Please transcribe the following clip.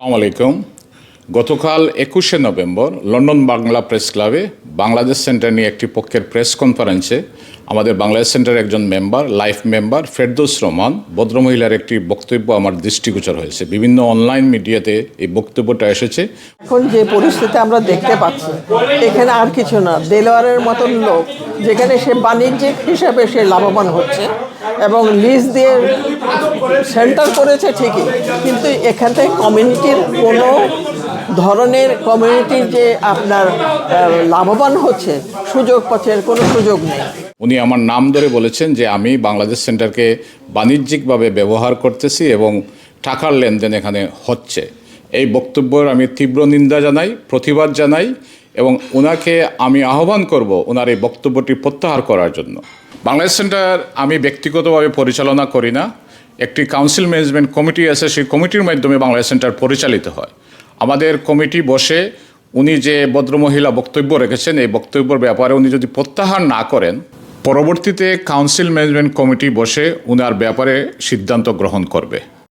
আলাইকুম। গতকাল একুশে নভেম্বর লন্ডন বাংলা প্রেস ক্লাবে বাংলাদেশ সেন্টার নিয়ে একটি পক্ষের প্রেস কনফারেন্সে আমাদের বাংলাদেশ সেন্টারের একজন member, life member Ferdous Rahman ভদ্রমহিলার একটি বক্তব্য আমার দৃষ্টিগোচর হয়েছে। বিভিন্ন অনলাইন মিডিয়াতে এই বক্তব্যটা এসেছে। এখন যে পরিস্থিতি আমরা দেখতে পাচ্ছি, এখানে আর কিছু না। দেলোয়ারের মতন লোক, যেখানে সে বাণিজ্যিক হিসাবে সে লাভবান হচ্ছে এবং লিজ দিয়ে সেন্টার করেছে ঠিকই, কিন্তু এখান থেকে কমিউনিটির কোনো ধরনের কমিউনিটির যে আপনার লাভবান হচ্ছে, সুযোগ এর কোনো সুযোগ নেই। উনি আমার নাম ধরে বলেছেন যে আমি বাংলাদেশ সেন্টারকে বাণিজ্যিকভাবে ব্যবহার করতেছি এবং টাকার লেনদেন এখানে হচ্ছে। এই বক্তব্যের আমি তীব্র নিন্দা জানাই, প্রতিবাদ জানাই এবং ওনাকে আমি আহ্বান করব ওনার এই বক্তব্যটি প্রত্যাহার করার জন্য। বাংলাদেশ সেন্টার আমি ব্যক্তিগতভাবে পরিচালনা করি না একটি কাউন্সিল ম্যানেজমেন্ট কমিটি আছে, সেই কমিটির মাধ্যমে বাংলা সেন্টার পরিচালিত হয়। আমাদের কমিটি বসে উনি যে ভদ্রমহিলা বক্তব্য রেখেছেন, এই বক্তব্যের ব্যাপারে উনি যদি প্রত্যাহার না করেন, পরবর্তীতে কাউন্সিল ম্যানেজমেন্ট কমিটি বসে উনার ব্যাপারে সিদ্ধান্ত গ্রহণ করবে।